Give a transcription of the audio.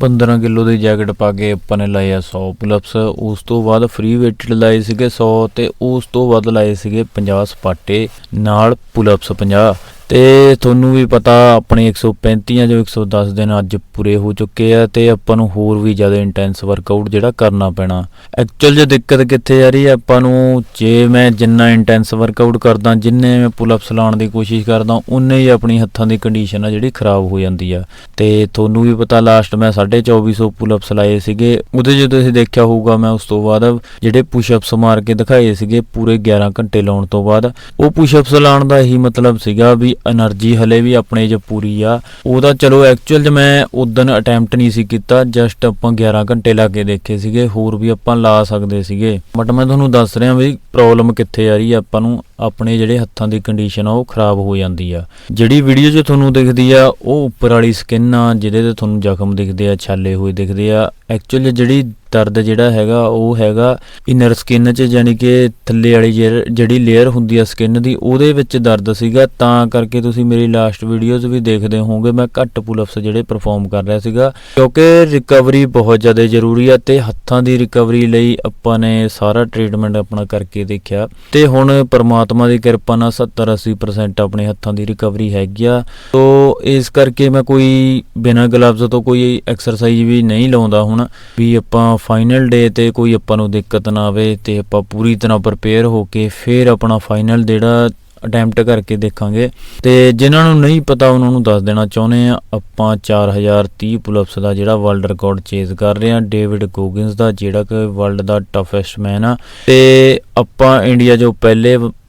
15 kilo ਦੀ jacket ਪਾ ਕੇ ਆਪਾਂ ਨੇ ਲਾਏ ਆ 100 ਪੁਲਅਪਸ ਉਸ ਤੋਂ ਬਾਅਦ ਫ੍ਰੀ ਵੇਟਡ ਲਾਏ ਸੀਗੇ 100 ਤੇ ਉਸ ਤੋਂ ਬਾਅਦ ਲਾਏ ਸੀਗੇ 50 ਸਪਾਟੇ, ਨਾਲ ਪੁਲਅਪਸ 50 ਤੇ ਤੁਹਾਨੂੰ ਵੀ ਪਤਾ ਆਪਣੇ 135 ਜਾਂ ਜੋ 110 ਦਿਨ ਅੱਜ ਪੂਰੇ ਹੋ ਚੁੱਕੇ ਆ ਤੇ ਆਪਾਂ ਨੂੰ ਹੋਰ ਵੀ ਜ਼ਿਆਦਾ ਇੰਟੈਂਸ ਵਰਕਆਊਟ ਜਿਹੜਾ ਕਰਨਾ ਪੈਣਾ। ਐਕਚੁਅਲ ਜੇ ਦਿੱਕਤ ਕਿੱਥੇ ਆ ਰਹੀ ਹੈ ਆਪਾਂ ਨੂੰ ਜੇ ਮੈਂ ਜਿੰਨਾ ਇੰਟੈਂਸ ਵਰਕਆਊਟ ਕਰਦਾ, ਜਿੰਨੇ ਮੈਂ ਪੁਲਅਪਸ ਲਾਉਣ ਦੀ ਕੋਸ਼ਿਸ਼ ਕਰਦਾ ਉਨੇ ਹੀ ਆਪਣੀ ਹੱਥਾਂ ਦੀ ਕੰਡੀਸ਼ਨ ਆ ਜਿਹੜੀ ਖਰਾਬ ਹੋ ਜਾਂਦੀ ਆ। ਤੇ ਤੁਹਾਨੂੰ ਵੀ ਪਤਾ ਲਾਸਟ ਮੈਂ 2450 ਪੁਲਅਪਸ ਲਾਏ ਸੀਗੇ, ਉਹਦੇ ਜੇ ਤੁਸੀਂ ਦੇਖਿਆ ਹੋਊਗਾ ਮੈਂ ਉਸ ਤੋਂ ਬਾਅਦ ਜਿਹੜੇ ਪੁਸ਼ ਅਪਸ ਮਾਰ ਕੇ ਦਿਖਾਏ ਸੀਗੇ, ਪੂਰੇ 11 ਘੰਟੇ ਲਾਉਣ ਤੋਂ ਬਾਅਦ। ਉਹ ਪੁਸ਼ ਅਪਸ ਲਾਉਣ ਦਾ ਹੀ ਮਤਲਬ ਸੀਗਾ ਵੀ એનર્ਜੀ ਹਲੇ ਵੀ ਆਪਣੇ 'ਚ ਪੂਰੀ ਆ। ਉਹਦਾ ਚਲੋ ਐਕਚੁਅਲ 'ਚ ਮੈਂ ਉਦੋਂ ਅਟੈਂਪਟ ਨਹੀਂ ਸੀ ਕੀਤਾ ਜਸਟ ਆਪਾਂ 11 ਘੰਟੇ ਲਾ ਕੇ ਦੇਖੇ ਸੀਗੇ, ਹੋਰ ਵੀ ਆਪਾਂ ਲਾ ਸਕਦੇ ਸੀਗੇ। ਬਟ ਮੈਂ ਤੁਹਾਨੂੰ ਦੱਸ ਰਿਹਾ ਵੀ ਪ੍ਰੋਬਲਮ ਕਿੱਥੇ ਆ ਰਹੀ ਆ ਆਪਾਂ ਨੂੰ। ਆਪਣੇ ਜਿਹੜੇ ਹੱਥਾਂ ਦੀ ਕੰਡੀਸ਼ਨ ਆ, ਉਹ ਖਰਾਬ ਹੋ ਜਾਂਦੀ ਆ। ਜਿਹੜੀ ਵੀਡੀਓ 'ਚ ਤੁਹਾਨੂੰ ਦਿਖਦੀ ਆ, ਉਹ ਉੱਪਰ ਵਾਲੀ ਸਕਿਨ ਆ, ਜਿਹਦੇ ਤੇ ਤੁਹਾਨੂੰ ਜ਼ਖਮ ਦਿਖਦੇ ਆ, ਛਾਲੇ ਹੋਏ ਦਿਖਦੇ ਆ। ਐਕਚੁਅਲ ਜਿਹੜੀ ਦਰਦ ਜਿਹੜਾ ਹੈਗਾ, ਉਹ ਹੈਗਾ ਇਨਰ ਸਕਿਨ 'ਚ, ਯਾਨੀ ਕਿ ਥੱਲੇ ਵਾਲੀ ਜਿਹੜੀ- ਜਿਹੜੀ ਲੇਅਰ ਹੁੰਦੀ ਆ ਸਕਿਨ ਦੀ, ਉਹਦੇ ਵਿੱਚ ਦਰਦ ਸੀਗਾ। ਤਾਂ ਕਰਕੇ ਤੁਸੀਂ ਮੇਰੀ ਲਾਸਟ ਵੀਡੀਓਜ਼ ਵੀ ਦੇਖਦੇ ਹੋਵੋਗੇ। ਮੈਂ ਘੱਟ ਪੁਲਅਪਸ ਜਿਹੜੇ ਪਰਫਾਰਮ ਕਰ ਰਿਹਾ ਸੀਗਾ। ਕਿਉਂਕਿ ਰਿਕਵਰੀ ਬਹੁਤ ਜ਼ਿਆਦਾ ਜ਼ਰੂਰੀ ਆ ਤੇ ਹੱਥਾਂ ਦੀ ਰਿਕਵਰੀ ਲਈ ਆਪਾਂ ਨੇ ਸਾਰਾ ਟ੍ਰੀਟਮੈਂਟ ਆਪਣਾ ਕਰਕੇ ਦੇਖਿਆ। ਤੇ ਹੁਣ ਪਰਮਾਤਮਾ ਦੀ ਕਿਰਪਾ ਨਾਲ 70-80% ਆਪਣੇ ਹੱਥਾਂ ਦੀ ਰਿਕਵਰੀ ਹੈਗੀ ਆ। ਸੋ ਇਸ ਕਰਕੇ ਮੈਂ ਕੋਈ ਬਿਨਾਂ ਗਲਵਜ਼ ਤੋਂ ਕੋਈ ਐਕਸਰਸਾਈਜ਼ ਵੀ ਨਹੀਂ ਲਾਉਂਦਾ ਹੁਣ। ਵੀ ਆਪਾਂ ਫਾਈਨਲ ਡੇ ਤੇ ਕੋਈ ਆਪਾਂ ਨੂੰ ਦਿੱਕਤ ਨਾ ਆਵੇ ਤੇ ਆਪਾਂ ਪੂਰੀ ਤਰ੍ਹਾਂ ਪ੍ਰਪੇਅਰ ਹੋ ਕੇ ਫਿਰ ਆਪਣਾ ਫਾਈਨਲ ਜਿਹੜਾ ਅਟੈਂਪਟ ਕਰਕੇ ਦੇਖਾਂਗੇ। ਤੇ ਜਿਨ੍ਹਾਂ ਨੂੰ ਨਹੀਂ ਪਤਾ ਉਹਨਾਂ ਨੂੰ ਦੱਸ ਦੇਣਾ ਚਾਹੁੰਦੇ ਆ, ਆਪਾਂ 4030 ਪੁਲਅਪਸ ਦਾ ਜਿਹੜਾ ਵਰਲਡ ਰਿਕਾਰਡ ਚੇਜ਼ ਕਰ ਰਹੇ ਆ। ਡੇਵਿਡ ਗੋਗਿੰਸ ਦਾ ਜਿਹੜਾ ਕਿ ਵਰਲਡ ਦਾ ਟਫੈਸਟ ਮੈਨ ਆ। ਤੇ ਆਪਾਂ ਇੰਡੀਆ ਜੋ ਪਹਿਲੇ